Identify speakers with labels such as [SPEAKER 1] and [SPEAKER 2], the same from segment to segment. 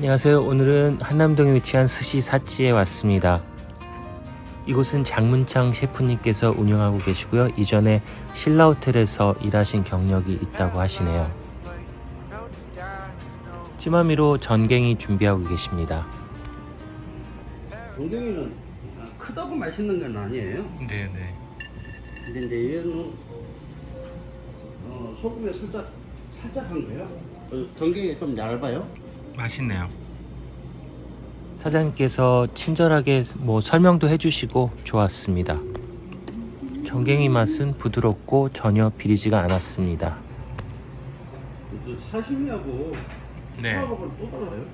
[SPEAKER 1] 안녕하세요. 오늘은 한남동에 위치한 스시 사치에 왔습니다. 이곳은 장문창 셰프님께서 운영하고 계시고요. 이전에 신라 호텔에서 일하신 경력이 있다고 하시네요. 찌마미로 전갱이 준비하고 계십니다.
[SPEAKER 2] 동경이는 크다고 맛있는 건 아니에요.
[SPEAKER 1] 네네.
[SPEAKER 2] 근데 이제 얘는 어, 소금에 살짝 살짝 한 거예요. 어, 동경이 좀 얇아요.
[SPEAKER 1] 맛있네요. 사장님께서 친절하게 뭐 설명도 해주시고 좋았습니다. 전갱이 맛은 부드럽고 전혀 비리지가 않았습니다.
[SPEAKER 2] 또 사시미하고
[SPEAKER 1] 네.
[SPEAKER 2] 또 달라요.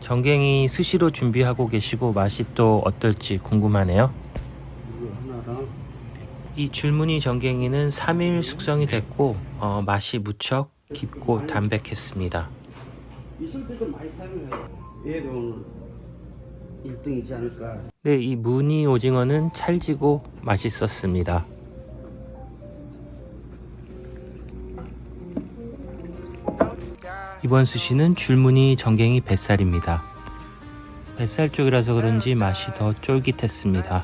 [SPEAKER 1] 전갱이 스시로 준비하고 계시고 맛이 또 어떨지 궁금하네요.
[SPEAKER 2] 이거 하나랑
[SPEAKER 1] 이 줄무늬 전갱이는 3일 숙성이 됐고 어, 맛이 무척 깊고 담백했습니다.
[SPEAKER 2] 있을 때도 많이 사용해요. 오늘 1등이지 않을까.
[SPEAKER 1] 네, 이 무늬 오징어는 찰지고 맛있었습니다. 이번 수시는 줄무늬 전갱이 뱃살입니다. 뱃살 쪽이라서 그런지 맛이 더 쫄깃했습니다.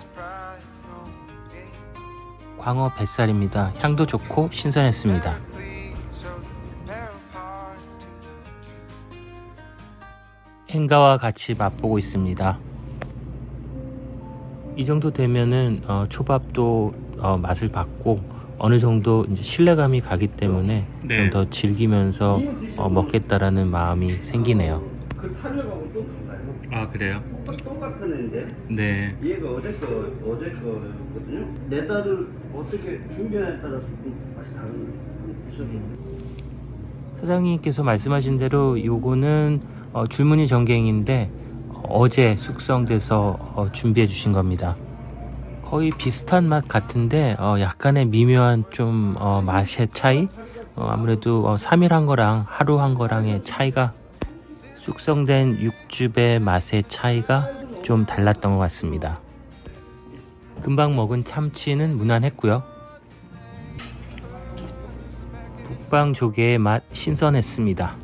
[SPEAKER 1] 광어 뱃살입니다. 향도 좋고 신선했습니다. 행가와 같이 맛보고 있습니다. 이 정도 되면은 어, 초밥도 어, 맛을 봤고 어느 정도 이제 신뢰감이 가기 때문에
[SPEAKER 3] 네.
[SPEAKER 1] 좀 더 즐기면서 어, 먹겠다라는 마음이 생기네요.
[SPEAKER 2] 그 탄력하고 또 달라요.
[SPEAKER 3] 아 그래요?
[SPEAKER 2] 똑- 똑같은 애인데
[SPEAKER 3] 네.
[SPEAKER 2] 얘가 어제 거 어제 거거든요. 내 딸을 어떻게 준비하냐에 따라서 좀 맛이 다른 거예요.
[SPEAKER 1] 사장님께서 말씀하신 대로 요거는 어, 줄무늬 전갱인데 어, 어제 숙성돼서 어, 준비해 주신 겁니다. 거의 비슷한 맛 같은데 어, 약간의 미묘한 좀 어, 맛의 차이 어, 아무래도 어, 3일 한 거랑 하루 한 거랑의 차이가 숙성된 육즙의 맛의 차이가 좀 달랐던 것 같습니다. 금방 먹은 참치는 무난했고요. 북방 조개의 맛 신선했습니다.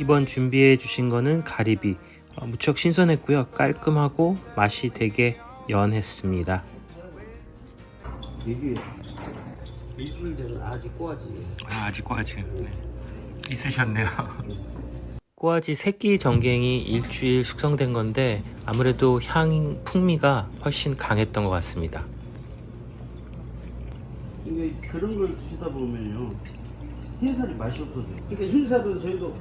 [SPEAKER 1] 이번 준비해 주신 거는 가리비. 어, 무척 신선했고요. 깔끔하고 맛이 되게 연했습니다.
[SPEAKER 2] 이게 일주일 되는 아직 꼬아지.
[SPEAKER 3] 아, 아직 꼬아지. 네. 있으셨네요.
[SPEAKER 1] 꼬아지 새끼 전갱이 일주일 숙성된 건데 아무래도 향 풍미가 훨씬 강했던 것 같습니다.
[SPEAKER 2] 이게 그런 걸 드시다 보면요 흰살이 맛이 없어져요. 그러니까 흰살은 저희도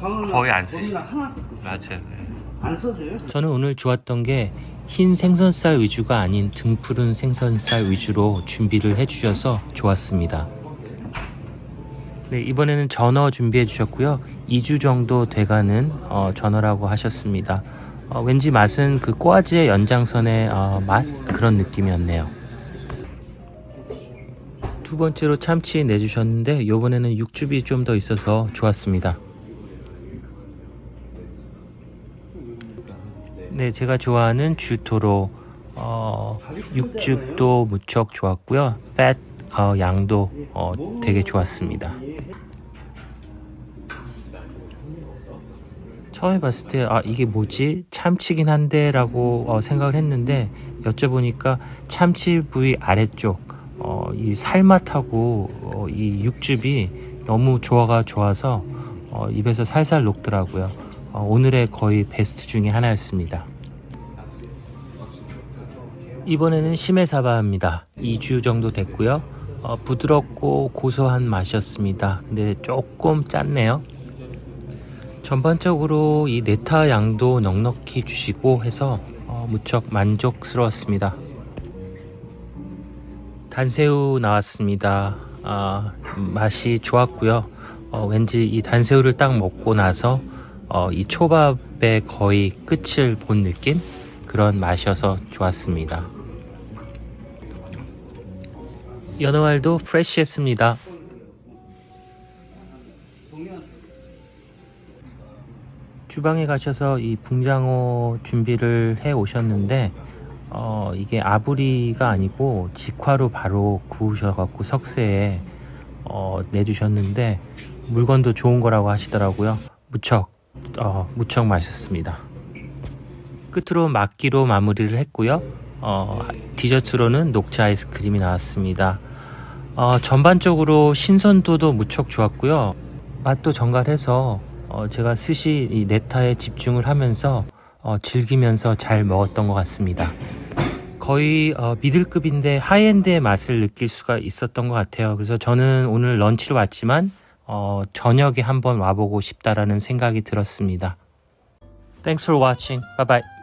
[SPEAKER 3] 거의 안 쓰시-
[SPEAKER 2] 고기나 하나
[SPEAKER 3] 맞아요. 네.
[SPEAKER 2] 안 써져요.
[SPEAKER 1] 저는 오늘 좋았던 게 흰 생선살 위주가 아닌 등푸른 생선살 위주로 준비를 해주셔서 좋았습니다. 네, 이번에는 전어 준비해 주셨고요. 2주 정도 돼가는 어, 전어라고 하셨습니다. 어, 왠지 맛은 그 꼬아지의 연장선의 어, 맛 그런 느낌이었네요. 두 번째로 참치 내주셨는데 이번에는 육즙이 좀 더 있어서 좋았습니다. 네, 제가 좋아하는 주토로 어, 육즙도 무척 좋았고요. 팻 어, 양도 어, 되게 좋았습니다. 처음에 봤을 때 아 이게 뭐지 참치긴 한데라고 어, 생각을 했는데 여쭤보니까 참치 부위 아래쪽 어, 이 살맛하고 어, 이 육즙이 너무 조화가 좋아서 어, 입에서 살살 녹더라고요. 어, 오늘의 거의 베스트 중에 하나였습니다. 이번에는 시메사바입니다. 2주 정도 됐고요. 어, 부드럽고 고소한 맛이었습니다. 근데 조금 짰네요. 전반적으로 이 네타 양도 넉넉히 주시고 해서 어, 무척 만족스러웠습니다. 단새우 나왔습니다. 아, 맛이 좋았고요. 어, 왠지 이 단새우를 딱 먹고 나서 어, 이 초밥의 거의 끝을 본 느낌 그런 맛이어서 좋았습니다. 연어알도 프레쉬했습니다. 주방에 가셔서 이 붕장어 준비를 해 오셨는데 어, 이게 아부리가 아니고 직화로 바로 구우셔갖고 석쇠에 어, 내주셨는데 물건도 좋은 거라고 하시더라고요. 무척 어, 무척 맛있었습니다. 끝으로 막기로 마무리를 했고요. 어, 디저트로는 녹차 아이스크림이 나왔습니다. 어, 전반적으로 신선도도 무척 좋았고요. 맛도 정갈해서 어, 제가 스시 이 네타에 집중을 하면서 어, 즐기면서 잘 먹었던 것 같습니다. 거의 어, 미들급인데 하이엔드의 맛을 느낄 수가 있었던 것 같아요. 그래서 저는 오늘 런치로 왔지만 어, 저녁에 한번 와보고 싶다라는 생각이 들었습니다. Thanks for watching. Bye bye.